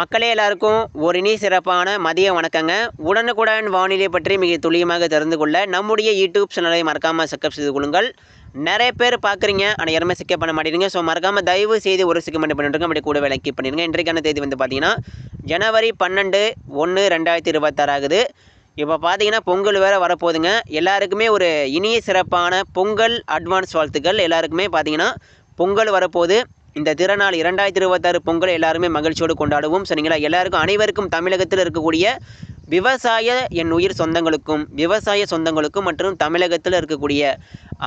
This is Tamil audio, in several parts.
மக்களே எல்லாருக்கும் ஒரு இனி சிறப்பான மதிய வணக்கங்க. உடனுக்குடன் வானிலை பற்றி மிக துல்லியமாக தெரிந்து கொள்ள நம்முடைய யூடியூப் சேனலை மறக்காமல் சப்ஸ்கிரைப் செய்து கொள்ளுங்கள். நிறைய பேர் பார்க்குறீங்க ஆனால் யாருமே சிக்கப் பண்ண மாட்டேங்க ஸோ மறக்காமல் தயவு செய்து ஒரு சிக்கமெண்ட் பண்ணிட்டுருங்க அப்படி கூட விலைக்கு பண்ணிடுங்க. இன்றைக்கான தேதி வந்து பார்த்தீங்கன்னா ஜனவரி பன்னெண்டு ஒன்று ரெண்டாயிரத்தி இருபத்தாறு ஆகுது. இப்போ பார்த்தீங்கன்னா பொங்கல் வேறு வரப்போகுதுங்க. எல்லாருக்குமே ஒரு இனிய சிறப்பான பொங்கல் அட்வான்ஸ் வாழ்த்துக்கள். எல்லாருக்குமே பார்த்தீங்கன்னா பொங்கல் வரப்போகுது. இந்த திருநாள் இரண்டாயிரத்தி இருபத்தாறு பொங்கல் எல்லாருமே மகிழ்ச்சியோடு கொண்டாடுவோம். சரிங்களா எல்லாருக்கும் அனைவருக்கும் தமிழகத்தில் இருக்கக்கூடிய விவசாய என் உயிர் சொந்தங்களுக்கும் விவசாய சொந்தங்களுக்கும் மற்றும் தமிழகத்தில் இருக்கக்கூடிய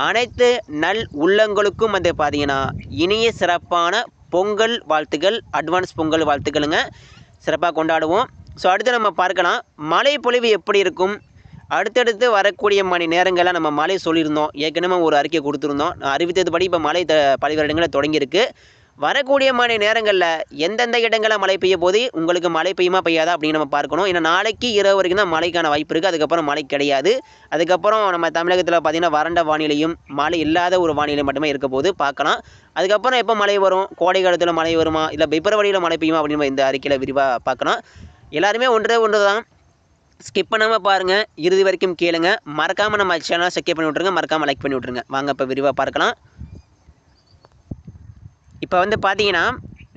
அனைத்து நல் உள்ளங்களுக்கும் வந்து பார்த்தீங்கன்னா இனிய சிறப்பான பொங்கல் வாழ்த்துக்கள் அட்வான்ஸ் பொங்கல் வாழ்த்துக்களுங்க. சிறப்பாக கொண்டாடுவோம். ஸோ அடுத்து நம்ம பார்க்கலாம் மழை பொழிவு எப்படி இருக்கும்? அடுத்தடுத்து வரக்கூடிய மணி நேரங்களில் நம்ம மழை சொல்லியிருந்தோம். ஏற்கனவே ஒரு அறிக்கை கொடுத்துருந்தோம். நான் அறிவித்ததுபடி இப்போ மழை த பல்வேறு இடங்களில் தொடங்கியிருக்கு. வரக்கூடிய மணி நேரங்களில் எந்தெந்த இடங்களில் மழை பெய்ய போது உங்களுக்கு மழை பெய்யுமா பெய்யாதா அப்படின்னு நம்ம பார்க்கணும். ஏன்னா நாளைக்கு இரவு வரைக்கும் தான் மழைக்கான வாய்ப்பு இருக்குது அதுக்கப்புறம் மழை கிடையாது. அதுக்கப்புறம் நம்ம தமிழகத்தில் பார்த்திங்கன்னா வறண்ட வானிலையும் மழை இல்லாத ஒரு வானிலை மட்டுமே இருக்க போது பார்க்கலாம். அதுக்கப்புறம் எப்போ மழை வரும்? கோடை காலத்தில் மழை வருமா? இல்லை பிப்ரவரியில் மழை பெய்யுமா அப்படின்னு இந்த அறிக்கையில் விரிவாக பார்க்கலாம். எல்லாருமே ஒன்றே ஒன்று தான் ஸ்கிப் பண்ணாமல் பாருங்கள் இறுதி வரைக்கும் கேளுங்க. மறக்காமல் நம்ம சேனலை சப்ஸ்கிரைப் பண்ணி விட்ருங்க மறக்காமல் லைக் பண்ணி விட்ருங்க வாங்க இப்போ விரிவாக பார்க்கலாம். இப்போ வந்து பார்த்தீங்கன்னா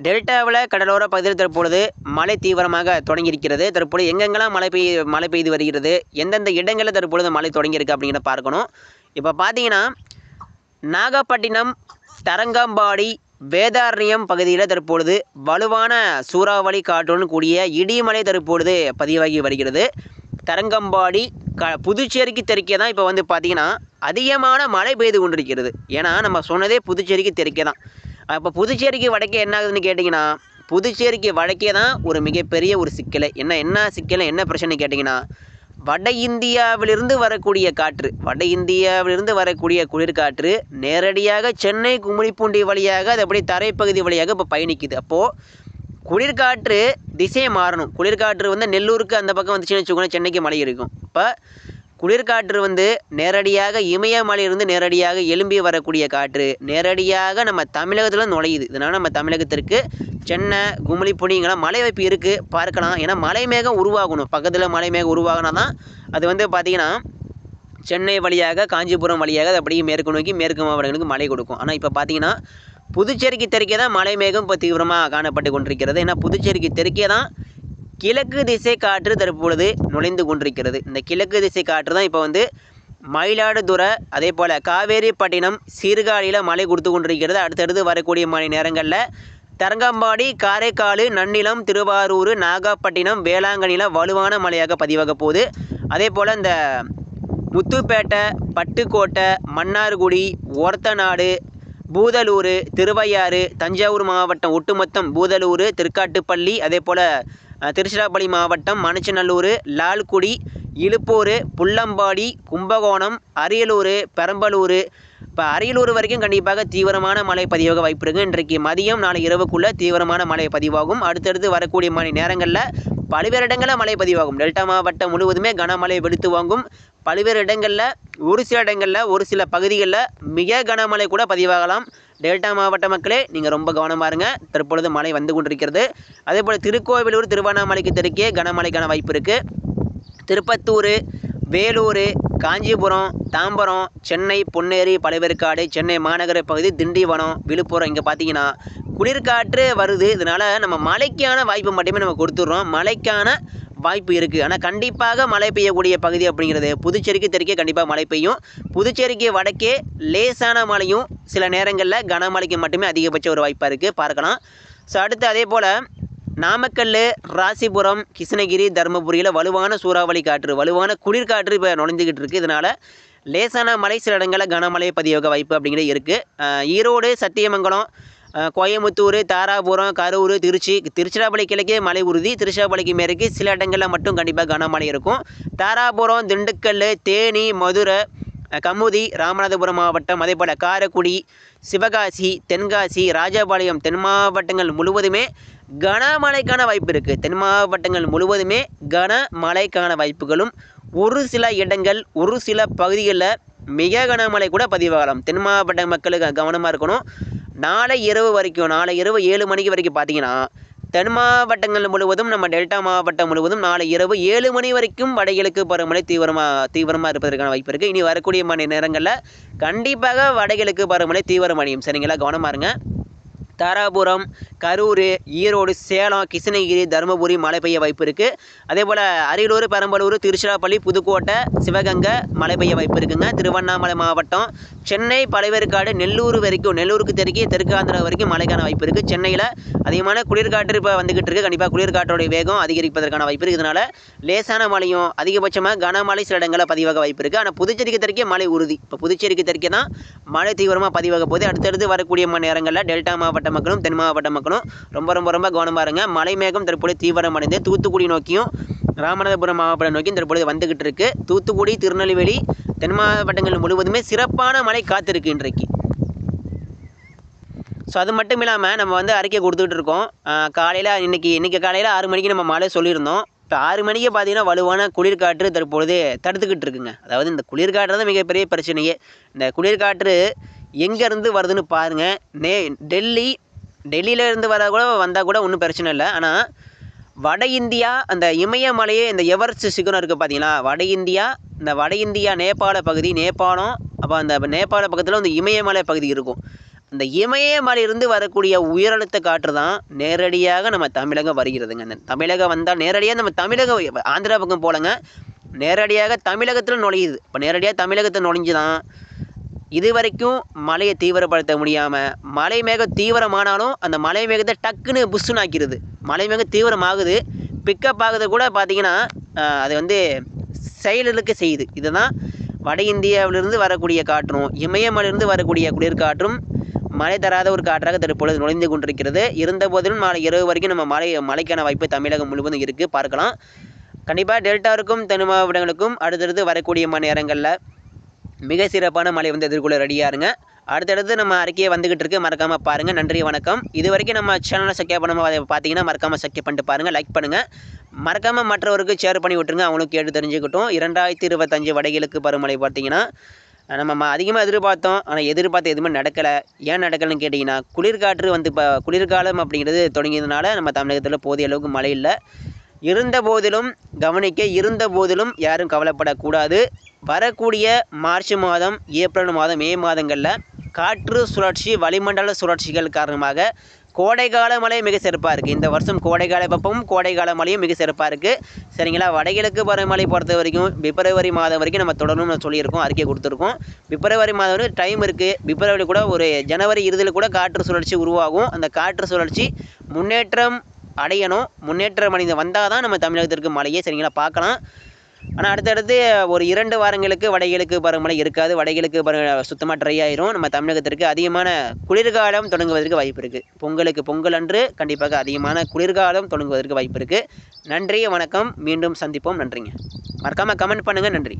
டெல்டாவில் கடலோர பகுதியில் தற்பொழுது மழை தீவிரமாக தொடங்கியிருக்கிறது. தற்பொழுது எங்கெங்கெல்லாம் மழை பெய்ய மழை பெய்து வருகிறது எந்தெந்த இடங்களில் தற்பொழுது மழை தொடங்கியிருக்கு அப்படிங்கிறத பார்க்கணும். இப்போ பார்த்தீங்கன்னா நாகப்பட்டினம் தரங்கம்பாடி வேதாரண்யம் பகுதியில் தற்பொழுது வலுவான சூறாவளி காற்றுடன் கூடிய இடிமலை தற்பொழுது பதிவாகி வருகிறது. தரங்கம்பாடி க புதுச்சேரிக்கு தெற்கே தான் இப்போ வந்து பார்த்திங்கன்னா அதிகமான மழை பெய்து கொண்டிருக்கிறது. ஏன்னா நம்ம சொன்னதே புதுச்சேரிக்கு தெற்கே தான். அப்போ புதுச்சேரிக்கு வடக்கே என்ன ஆகுதுன்னு கேட்டிங்கன்னா புதுச்சேரிக்கு வடக்கே தான் ஒரு மிகப்பெரிய ஒரு சிக்கலை. என்ன என்ன சிக்கலை என்ன பிரச்சனை கேட்டிங்கன்னா வட இந்தியாவிலிருந்து வரக்கூடிய காற்று வட இந்தியாவிலிருந்து வரக்கூடிய குளிர்காற்று நேரடியாக சென்னை கும்மிடிப்பூண்டி வழியாக அது அப்படியே தரைப்பகுதி வழியாக இப்போ பயணிக்குது. அப்போது குளிர்காற்று திசையை மாறணும். குளிர்காற்று வந்து நெல்லூருக்கு அந்த பக்கம் வந்துச்சுன்னு வச்சுக்கோங்களேன் சென்னைக்கு மழை இருக்கும். இப்போ குளிர்காற்று வந்து நேரடியாக இமயமலையிலிருந்து நேரடியாக எழும்பி வரக்கூடிய காற்று. நேரடியாக நம்ம தமிழகத்தில் நுழையுது. இதனால் நம்ம தமிழகத்திற்கு சென்னை கும்மிளிப்பொடி புனிங்கெல்லாம் மழை வாய்ப்பு இருக்குது பார்க்கலாம். ஏன்னா மலை மேகம் உருவாகணும். பக்கத்தில் மலை மேகம் உருவாகினா தான் அது வந்து பார்த்திங்கன்னா சென்னை வழியாக காஞ்சிபுரம் வழியாக அது அப்படியே மேற்கு நோக்கி மேற்கு மாவட்டங்களுக்கு மழை கொடுக்கும். ஆனால் இப்போ பார்த்தீங்கன்னா புதுச்சேரிக்கு தெற்கே தான் மலை மேகம் இப்போ தீவிரமாக காணப்பட்டு கொண்டிருக்கிறது. ஏன்னா புதுச்சேரிக்கு தெற்கே தான் கிழக்கு திசை காற்று தற்பொழுது நுழைந்து கொண்டிருக்கிறது. இந்த கிழக்கு திசை காற்று தான் இப்போ வந்து மயிலாடுதுறை அதே போல் காவேரிப்பட்டினம் சீர்காழியில் மழை கொடுத்து கொண்டிருக்கிறது. அடுத்தடுத்து வரக்கூடிய மணி நேரங்களில் தரங்கம்பாடி காரைக்கால் நன்னிலம் திருவாரூர் நாகப்பட்டினம் வேளாங்கண்ணியில் வலுவான மழையாக பதிவாக போகுது. அதே போல் இந்த முத்துப்பேட்டை பட்டுக்கோட்டை மன்னார்குடி ஒரத்தநாடு பூதலூர் திருவையாறு தஞ்சாவூர் மாவட்டம் ஒட்டுமொத்தம் பூதலூர் திருக்காட்டுப்பள்ளி அதே போல் திருச்சிராப்பள்ளி மாவட்டம் மணச்சநல்லூர் லால்குடி இழுப்பூர் புள்ளம்பாடி கும்பகோணம் அரியலூர் பெரம்பலூர் இப்போ அரியலூர் வரைக்கும் கண்டிப்பாக தீவிரமான மழை பதிவாக வாய்ப்பு இருக்குது இன்றைக்கு மதியம் நாளை இரவுக்குள்ளே தீவிரமான மழை பதிவாகும். அடுத்தடுத்து வரக்கூடிய மணி நேரங்களில் பல்வேறு இடங்களில் மழை பதிவாகும். டெல்டா மாவட்டம் முழுவதுமே கனமழை வெளுத்து வாங்கும். பல்வேறு இடங்களில் ஒரு சில இடங்களில் ஒரு சில பகுதிகளில் மிக கனமழை கூட பதிவாகலாம். டெல்டா மாவட்ட மக்களே நீங்கள் ரொம்ப கவனமாக இருங்க. தற்பொழுது மழை வந்து கொண்டிருக்கிறது. அதே போல் திருக்கோவிலூர் திருவண்ணாமலைக்கு தெற்கே கனமழைக்கான வாய்ப்பு இருக்குது திருப்பத்தூர் வேலூர் காஞ்சிபுரம் தாம்பரம் சென்னை பொன்னேரி பழவேற்காடு சென்னை மாநகர பகுதி திண்டிவனம் விழுப்புரம் இங்கே பார்த்தீங்கன்னா குளிர்காற்று வருது. இதனால் நம்ம மழைக்கான வாய்ப்பு மட்டுமே நம்ம கொடுத்துட்றோம். மழைக்கான வாய்ப்பு இருக்குது ஆனால் கண்டிப்பாக மழை பெய்யக்கூடிய பகுதி அப்படிங்கிறது புதுச்சேரிக்கு தெற்கே கண்டிப்பாக மழை பெய்யும். புதுச்சேரிக்கு வடக்கே லேசான மழையும் சில நேரங்களில் கனமழைக்கு மட்டுமே அதிகபட்ச ஒரு வாய்ப்பாக இருக்குது பார்க்கலாம். ஸோ அடுத்து அதே போல் நாமக்கல் ராசிபுரம் கிருஷ்ணகிரி தருமபுரியில் வலுவான சூறாவளி காற்று வலுவான குளிர்காற்று இப்போ நுழைஞ்சிக்கிட்டு இருக்குது இதனால் லேசான மலை சில இடங்களில் கனமழை பதிவாக வாய்ப்பு அப்படிங்கிறது இருக்குது ஈரோடு சத்தியமங்கலம் கோயம்புத்தூர் தாராபுரம் கரூர் திருச்சி திருச்சிராப்பள்ளி கிழக்கே மழை உறுதி. திருச்சிராப்பள்ளிக்கு மேற்கு சில இடங்களில் மட்டும் கண்டிப்பாக கனமழை இருக்கும். தாராபுரம் திண்டுக்கல் தேனி மதுரை கமுதி ராமநாதபுரம் மாவட்டம் அதேபோல் காரைக்குடி சிவகாசி தென்காசி ராஜபாளையம் தென் மாவட்டங்கள் முழுவதுமே கனமழைக்கான வாய்ப்பு இருக்குது தென் மாவட்டங்கள் முழுவதுமே கனமழைக்கான வாய்ப்புகளும் ஒரு சில இடங்கள் ஒரு சில பகுதிகளில் மிக கனமழை கூட பதிவாகலாம். தென் மாவட்ட மக்களுக்கு கவனமாக இருக்கணும். நாளை இரவு வரைக்கும் நாளை இரவு ஏழு மணிக்கு வரைக்கும் பார்த்தீங்கன்னா தென் மாவட்டங்கள் முழுவதும் நம்ம டெல்டா மாவட்டம் முழுவதும் நாளை இரவு ஏழு மணி வரைக்கும் வடகிழக்கு பருவமழை தீவிரமாக தீவிரமாக இருப்பதற்கான வாய்ப்பு இருக்குது இனி வரக்கூடிய மணி நேரங்களில் கண்டிப்பாக வடகிழக்கு பருவமழை தீவிரமடையும். சரிங்களா? கவனமாக இருங்க. தாராபுரம் கரூர் ஈரோடு சேலம் கிருஷ்ணகிரி தருமபுரி மழை பெய்ய வாய்ப்பு இருக்குது அதே போல் அரியலூர் பெரம்பலூர் திருச்சிராப்பள்ளி புதுக்கோட்டை சிவகங்கை மழை பெய்ய வாய்ப்பு இருக்குங்க. திருவண்ணாமலை மாவட்டம் சென்னை பழவேற்காடு நெல்லூர் வரைக்கும் நெல்லூருக்கு தெற்கே தெற்கு ஆந்திரா வரைக்கும் மழைக்கான வாய்ப்பு இருக்குது சென்னையில் அதிகமான குளிர்காற்று இப்போ வந்துக்கிட்டு இருக்குது கண்டிப்பாக குளிர்காற்றோடைய வேகம் அதிகரிப்பதற்கான வாய்ப்பு இருக்குது இதனால் லேசான மழையும் அதிகபட்சமாக கனமழை சில இடங்களில் பதிவாக வாய்ப்பு இருக்குது ஆனால் புதுச்சேரிக்கு தெற்கே மழை உறுதி. இப்போ புதுச்சேரிக்கு தெற்கே தான் மழை தீவிரமாக பதிவாக போகுது. அடுத்தடுத்து வரக்கூடிய மணி நேரங்களில் டெல்டா மாவட்டம் மாவட்ட மக்களும் தென் மாவட்ட மக்களும் ரொம்ப ரொம்ப ரொம்ப கவனமாக இருங்க. மலை மேகம் தற்போது தீவிரமடைந்து தூத்துக்குடி நோக்கியும் ராமநாதபுரம் மாவட்டம் நோக்கி தற்பொழுது வந்துகிட்டு இருக்கு. தூத்துக்குடி திருநெல்வேலி தென் மாவட்டங்கள் முழுவதுமே சிறப்பான மழை காத்திருக்கு இன்றைக்கு. ஸோ அது மட்டும் இல்லாமல் நம்ம வந்து அறிக்கை கொடுத்துட்டு இருக்கோம். காலையில் இன்றைக்கி இன்றைக்கி காலையில் ஆறு மணிக்கு நம்ம மழை சொல்லியிருந்தோம். இப்போ ஆறு மணிக்கு பார்த்தீங்கன்னா வலுவான குளிர்காற்று தற்பொழுது தடுத்துக்கிட்டு இருக்குங்க. அதாவது இந்த குளிர்காற்று தான் மிகப்பெரிய பிரச்சனையே. இந்த குளிர்காற்று எங்கேருந்து வருதுன்னு பாருங்கள் நே டெல்லி டெல்லியிலேருந்து வர கூட வந்தால் கூட ஒன்றும் பிரச்சனை இல்லை. ஆனால் வட இந்தியா அந்த இமயமலையே இந்த எவரெஸ்ட் சிகரம் இருக்குது பார்த்தீங்களா வட இந்தியா இந்த வட இந்தியா நேபாள பகுதி நேபாளம் அப்போ அந்த நேபாள பக்கத்தில் அந்த இமயமலை பகுதி இருக்கும். அந்த இமயமலையிலிருந்து வரக்கூடிய உயரழுத்த காற்று தான் நேரடியாக நம்ம தமிழகம் வருகிறதுங்க. அந்த தமிழகம் வந்தால் நேரடியாக நம்ம தமிழகம் ஆந்திரா பக்கம் போலங்க நேரடியாக தமிழகத்தில் நுழையுது. இப்போ நேரடியாக தமிழகத்தில் நுழைஞ்சு தான் இது வரைக்கும் மழையை தீவிரப்படுத்த முடியாமல் மலை மேகம் தீவிரமானாலும் அந்த மலை மேகத்தை டக்குன்னு புஷ்ஷுன்னு ஆக்கிடுது மழை மேகம் தீவிரமாகுது. பிக்கப் ஆகுது கூட பார்த்தீங்கன்னா அது வந்து செயலுக்கு செய்யுது. இதுதான் வட இந்தியாவிலிருந்து வரக்கூடிய காற்றும் இமயமலையிலிருந்து வரக்கூடிய குளிர்காற்றும் மழை தராத ஒரு காற்றாக தற்பொழுது நுழைந்து கொண்டிருக்கிறது. இருந்த போதிலும் நாளை இரவு வரைக்கும் நம்ம மழை மழைக்கான வாய்ப்பு தமிழகம் முழுவதும் இருக்குது பார்க்கலாம். கண்டிப்பாக டெல்டாவுக்கும் தென் மாவட்டங்களுக்கும் அடுத்தடுத்து வரக்கூடிய மணி நேரங்களில் மிக சிறப்பான மழை வந்து எதிர்கொள்ள ரெடியாக இருங்க. அடுத்தடுத்து நம்ம அறிக்கையை வந்துகிட்டு இருக்கு. மறக்காமல் பாருங்கள் நன்றி வணக்கம். இது வரைக்கும் நம்ம சேனலை சக்கியா பண்ணாமல் அதை பார்த்தீங்கன்னா மறக்காமல் சக்கிய பண்ணிட்டு பாருங்கள் லைக் பண்ணுங்கள் மறக்காமல் மற்றவருக்கு ஷேர் பண்ணி விட்டுருங்க. அவங்களும் கேட்டு தெரிஞ்சுக்கிட்டோம். இரண்டாயிரத்தி இருபத்தஞ்சு வடகிழக்கு பருவமழை பார்த்தீங்கன்னா நம்ம அதிகமாக எதிர்பார்த்தோம். ஆனால் எதிர்பார்த்த எதுவுமே நடக்கலை. ஏன் நடக்கலைன்னு கேட்டிங்கன்னா குளிர்காற்று வந்து இப்போ குளிர்காலம் அப்படிங்கிறது தொடங்கியதுனால நம்ம தமிழகத்தில் போதிய அளவுக்கு மழை இல்லை. இருந்த போதிலும் கவனிக்க இருந்த போதிலும் யாரும் கவலைப்படக்கூடாது. வரக்கூடிய மார்ச் மாதம் ஏப்ரல் மாதம் மே மாதங்களில் காற்று சுழற்சி வளிமண்டல சுழற்சிகள் காரணமாக கோடைக்கால மழை மிக சிறப்பாக இருக்குது இந்த வருஷம் கோடைக்கால வெப்பமும் கோடைக்கால மழையும் மிக சிறப்பாக இருக்குது சரிங்களா? வடகிழக்கு பருவமழை பொறுத்த வரைக்கும் பிப்ரவரி மாதம் வரைக்கும் நம்ம தொடரணும்னு சொல்லியிருக்கோம் அறிக்கை கொடுத்துருக்கோம். பிப்ரவரி மாதம் வரைக்கும் டைம் இருக்குது பிப்ரவரி கூட ஒரு ஜனவரி இறுதியில் கூட காற்று சுழற்சி உருவாகும். அந்த காற்று சுழற்சி முன்னேற்றம் அடையணும். முன்னேற்றம் அடைந்து வந்தால் தான் நம்ம தமிழகத்திற்கு மழையே சரிங்களா? பார்க்கலாம். ஆனால் அடுத்தடுத்து ஒரு இரண்டு வாரங்களுக்கு வடகிழக்கு பருவமழை இருக்காது. வடகிழக்கு பருவ சுத்தமாக ட்ரை ஆயிரும். நம்ம தமிழகத்திற்கு அதிகமான குளிர்காலம் தொடங்குவதற்கு வாய்ப்பு இருக்குது பொங்கலுக்கு பொங்கல் அன்று கண்டிப்பாக அதிகமான குளிர்காலம் தொடங்குவதற்கு வாய்ப்பு இருக்குது நன்றி வணக்கம். மீண்டும் சந்திப்போம். நன்றிங்க. மறக்காமல் கமெண்ட் பண்ணுங்கள் நன்றி.